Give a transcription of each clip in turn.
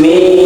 me.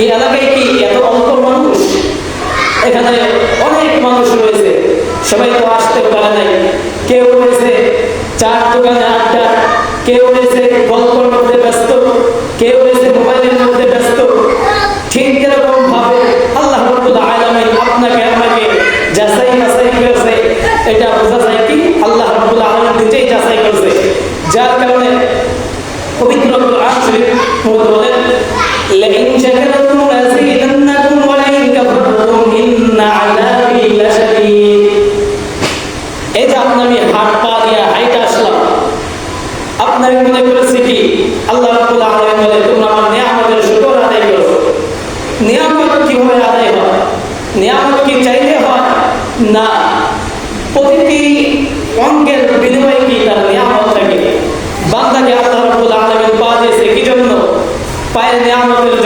এই এলাকায় কি এত অল্প মানুষ? এখানে অনেক মানুষ রয়েছে। সবাই তো আসতে পারে নাই। কেউ রয়েছে চার দোকানে আড্ডা, কেউ রয়েছে গল্পের মধ্যে ব্যস্ত, কেউ রয়েছে মোবাইলের মধ্যে ব্যস্ত। ঠিক এরকম ভাবে আল্লাহ রবুল্লাহ আলমিন আপনাকে, আমাকে যাচাই বাছাই করেছে, এটা বোঝা যায় কি আল্লাহ রবুল্লাহ আলমিন নিজেই যাচাই করছে। যার কারণে পবিত্র আশ্রী বলেন, লেকিন সেখানে আপনাদের মনে করেছি কি, আল্লাহ রাব্বুল আলামিন বলে, তোমরা আমার নিয়ামতের শুকর আদায় করো। নিয়ামত কীভাবে আদায় হয়? নিয়ামত কি চাইলে হয় না প্রতিটি অঙ্গের বিনিময় কি তার নিয়ামত থাকে? বান্দাকে আল্লাহ রাব্বুল আলামিন পা দিয়েছে। কি জন্য পায়ের নিয়ামতের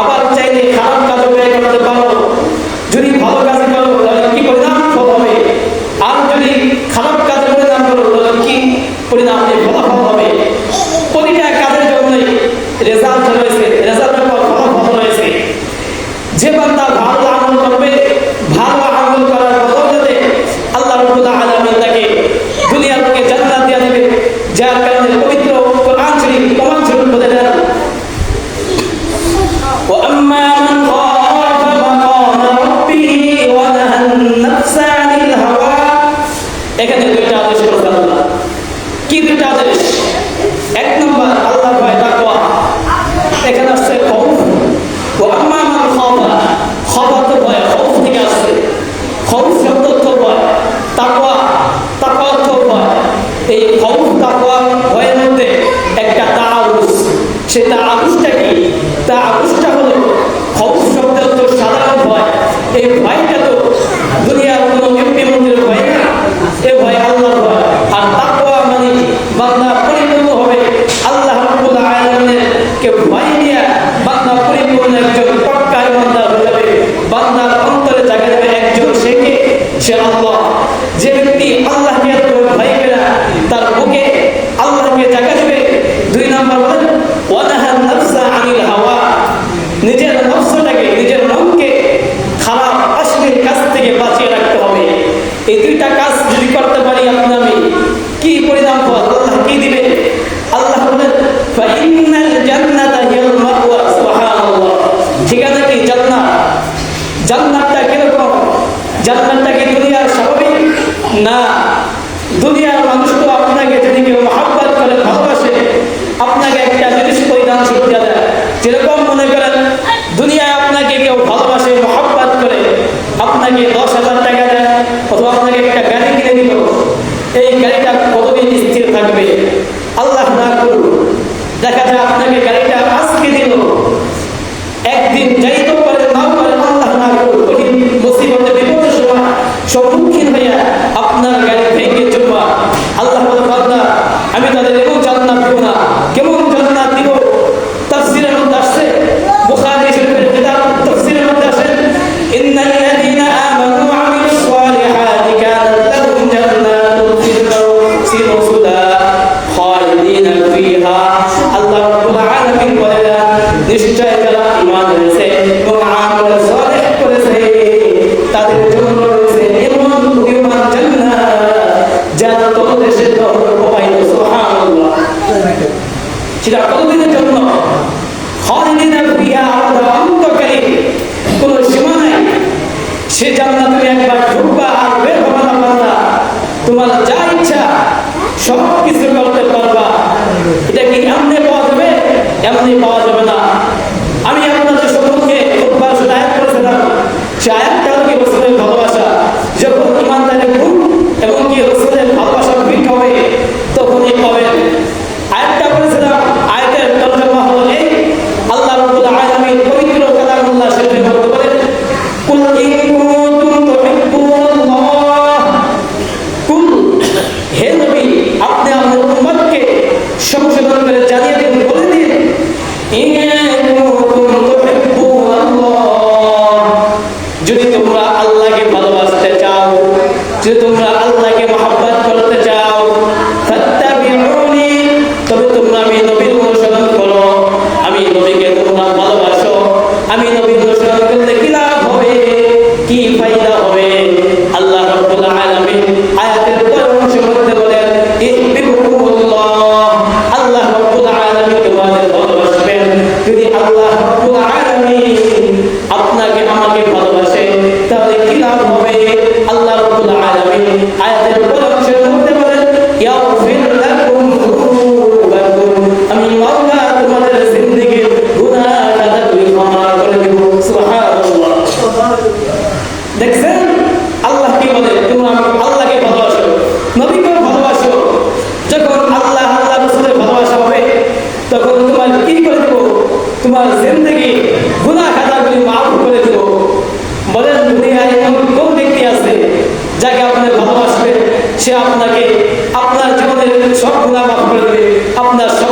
আবার চাইলে খারাপ সে তাগুজটা কি তাগুজটা হলো খবর শব্দ তো সাধারণ ভয়। এই ভয় So যত দেশের ধর্ম পাইল সুবহানাল্লাহ। সেটা কতদিনের জন্য খালিদিনা ফিহা আবদা অন্তকালীন কোন সীমা নাই সে জান্নাত তুমি একবার ঢুকবা আর বের হবে না বান্দা তোমার যা ইচ্ছা সব কিছু করতে পারবা এটা কি এমনি পাওয়া যাবে এমনি পাওয়া তোমরা আল্লাহকে ভালোবাসতে চাও, যদি তোমরা আল্লাহকে মহাব্বাত করতে চাও তবে তোমরা আমি নবীর অনুসরণ করো। আমি নবীকে তোমরা ভালোবাসো, আমি নবীর অনুসরণ করলে কি লাভ হবে? কি ফায়দা I 만났어.